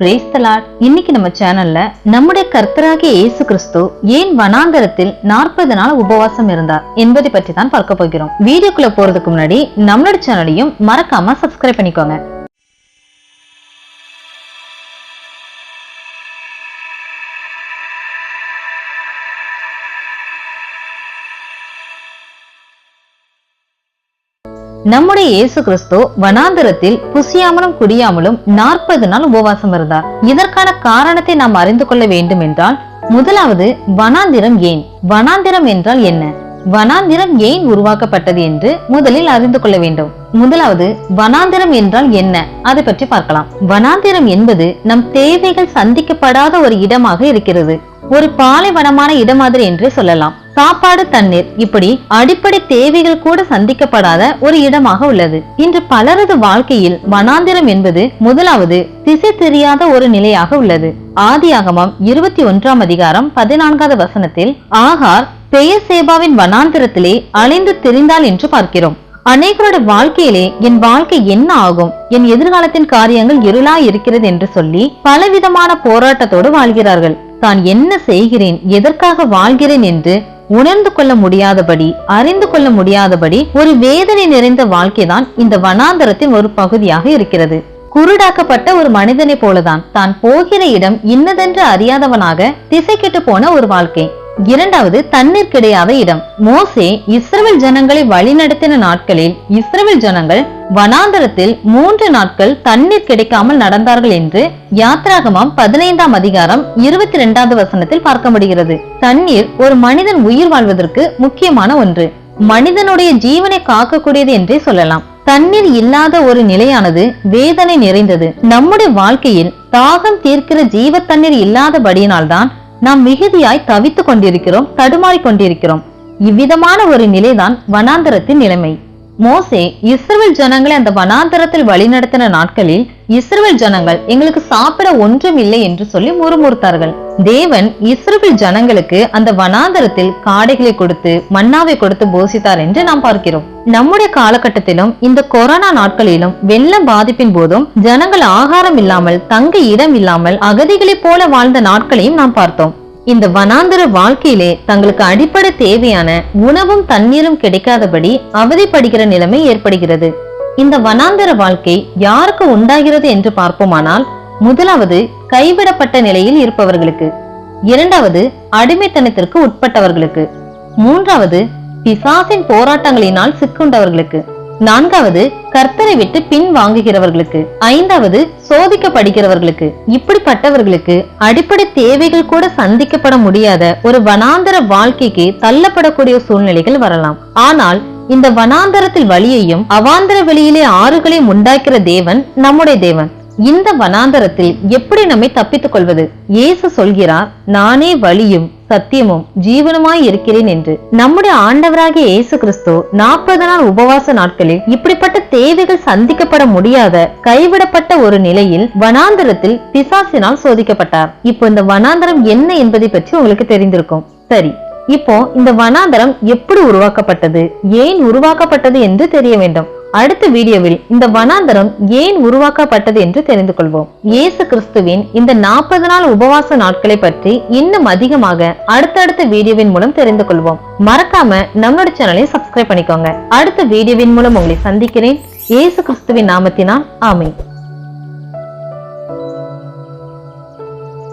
Praise the Lord இன்னைக்கு நம்ம சேனல்ல நம்முடைய கர்த்தராகிய இயேசு கிறிஸ்து ஏன் வனாந்தரத்தில் நாற்பது நாள் உபவாசம் இருந்தார் என்பதை பற்றி தான் பார்க்க போகிறோம். வீடியோக்குள்ள போறதுக்கு முன்னாடி நம்மளோட சேனலையும் மறக்காம சப்ஸ்கிரைப் பண்ணிக்கோங்க. நம்முடைய இயேசு கிறிஸ்து வனாந்தரத்தில் புசியாமலும் குடியாமலும் நாற்பது நாள் உபவாசம் இருந்தார். இதற்கான காரணத்தை நாம் அறிந்து கொள்ள வேண்டும் என்றால் முதலாவது வனாந்திரம் ஏன்? வனாந்திரம் என்றால் என்ன? வனாந்திரம் ஏன் உருவாக்கப்பட்டது என்று முதலில் அறிந்து கொள்ள வேண்டும். முதலாவது வனாந்திரம் என்றால் என்ன? அதை பற்றி பார்க்கலாம். வனாந்திரம் என்பது நம் தேவைகள் சந்திக்கப்படாத ஒரு இடமாக இருக்கிறது. ஒரு பாலைவனமான இடம் மாதிரி என்று சொல்லலாம். சாப்பாடு தண்ணீர். இப்படி அடிப்படை தேவைகள் கூட சந்திக்கப்படாத ஒரு இடமாக உள்ளது. இன்று பலரது வாழ்க்கையில் வனாந்திரம் என்பது முதலாவது திசை தெரியாத ஒரு நிலையாக உள்ளது. ஆதியாகமம் இருபத்தி ஒன்றாம் அதிகாரம் பதினான்காவது வசனத்தில் ஆகார் பெயர் சேபாவின் வனாந்திரத்திலே அலைந்து திரிந்தாள் என்று பார்க்கிறோம். அநேகரோட வாழ்க்கையிலே என் வாழ்க்கை என்ன ஆகும்? என் எதிர்காலத்தின் காரியங்கள் இருளா இருக்கிறது என்று சொல்லி பலவிதமான போராட்டத்தோடு வாழ்கிறார்கள். தான் என்ன செய்கிறேன்? எதற்காக வாழ்கிறேன் என்று உணர்ந்து கொள்ள முடியாதபடி அறிந்து கொள்ள முடியாதபடி ஒரு வேதனை நிறைந்த வாழ்க்கைதான் இந்த வனாந்தரத்தின் ஒரு பகுதியாக இருக்கிறது. குருடாக்கப்பட்ட ஒரு மனிதனை போலதான் தான் போகிற இடம் இன்னதென்று அறியாதவனாக திசை கெட்டு போன ஒரு வாழ்க்கை. இரண்டாவது தண்ணீர் கிடையாத இடம். மோசே இஸ்ரவேல் ஜனங்களை வழிநடத்தின நாட்களில் இஸ்ரவேல் ஜனங்கள் வனாந்தரத்தில் மூன்று நாட்கள் தண்ணீர் கிடைக்காமல் நடந்தார்கள் என்று யாத்ராகமம் பதினைந்தாம் அதிகாரம் இருபத்தி இரண்டாவது வசனத்தில் பார்க்க முடிகிறது தண்ணீர் ஒரு மனிதன் உயிர் வாழ்வதற்கு முக்கியமான ஒன்று. மனிதனுடைய ஜீவனை காக்கக்கூடியது என்றே சொல்லலாம். தண்ணீர் இல்லாத ஒரு நிலையானது வேதனை நிறைந்தது. நம்முடைய வாழ்க்கையில் தாகம் தீர்க்கிற ஜீவ தண்ணீர் இல்லாதபடியினால்தான் நாம் மிகுதியாய் தவித்துக் கொண்டிருக்கிறோம் தடுமாறிக் கொண்டிருக்கிறோம். இவ்விதமான ஒரு நிலைதான் வனாந்தரத்தின் நிலைமை. மோசே இஸ்ரவேல் ஜனங்களை அந்த வனாந்தரத்தில் வழிநடத்தின நாட்களில் இஸ்ரவேல் ஜனங்கள் எங்களுக்கு சாப்பிட ஒன்றும் இல்லை என்று சொல்லி முறுமுறுத்தார்கள். தேவன் இஸ்ரவேல் ஜனங்களுக்கு அந்த வனாந்தரத்தில் காடைகளை கொடுத்து மன்னாவை கொடுத்து போசித்தார் என்று நாம் பார்க்கிறோம். நம்முடைய காலகட்டத்திலும் இந்த கொரோனா நாட்களிலும் வெள்ள பாதிப்பின் போதும் ஜனங்கள் ஆகாரம் இல்லாமல் தங்க இடம் இல்லாமல் அகதிகளைப் போல வாழ்ந்த நாட்களையும் நாம் பார்த்தோம். இந்த வனாந்தர வாழ்க்கையிலே தங்களுக்கு அடிப்படை தேவையான உணவும் தண்ணீரும் கிடைக்காதபடி அவதிப்படுகிற நிலைமை ஏற்படுகிறது. இந்த வனாந்தர வாழ்க்கை யாருக்கு உண்டாகிறது என்று பார்ப்போமானால் முதலாவது கைவிடப்பட்ட நிலையில் இருப்பவர்களுக்கு இரண்டாவது அடிமைத்தனத்திற்கு உட்பட்டவர்களுக்கு மூன்றாவது பிசாசின் போராட்டங்களினால் சிக்குண்டவர்களுக்கு நான்காவது கர்த்தரை விட்டு பின் வாங்குகிறவர்களுக்கு. ஐந்தாவது சோதிக்கப்படுகிறவர்களுக்கு. இப்படிப்பட்டவர்களுக்கு அடிப்படை தேவைகள் கூட சந்திக்கப்பட முடியாத ஒரு வனாந்தர வாழ்க்கைக்கு தள்ளப்படக்கூடிய சூழ்நிலைகள் வரலாம். ஆனால் இந்த வனாந்தரத்தில் வழியையும் அவாந்தர வெளியிலே ஆறுகளையும் உண்டாக்கிற தேவன் நம்முடைய தேவன். இந்த வனாந்தரத்தில் எப்படி நம்மை தப்பித்துக் கொள்வது? இயேசு சொல்கிறார் நானே வழியும் சத்தியமும் ஜீவனுமாய் இருக்கிறேன் என்று. நம்முடைய ஆண்டவராகிய இயேசு கிறிஸ்து நாற்பது நாள் உபவாச நாட்களில் இப்படிப்பட்ட தேவைகள் சந்திக்கப்பட முடியாத கைவிடப்பட்ட ஒரு நிலையில் வனாந்தரத்தில் பிசாசினால் சோதிக்கப்பட்டார். இப்போ இந்த வனாந்தரம் என்ன என்பதை பற்றி உங்களுக்கு தெரிந்திருக்கும். சரி. இப்போ இந்த வனாந்தரம் எப்படி உருவாக்கப்பட்டது? ஏன் உருவாக்கப்பட்டது என்று தெரிய வேண்டும். அடுத்த வீடியோவில் இந்த வனாந்தரம் ஏன் உருவாக்கப்பட்டது என்று தெரிந்து கொள்வோம். இயேசு கிறிஸ்துவின் இந்த நாற்பது நாள் உபவாச நாட்களை பற்றி இன்னும் அதிகமாக அடுத்தடுத்த வீடியோவின் மூலம் தெரிந்து கொள்வோம். மறக்காம நம்மளோட சேனலை சப்ஸ்கிரைப் பண்ணிக்கோங்க. அடுத்த வீடியோவின் மூலம் உங்களை சந்திக்கிறேன். இயேசு கிறிஸ்துவின் நாமத்தினால் ஆமை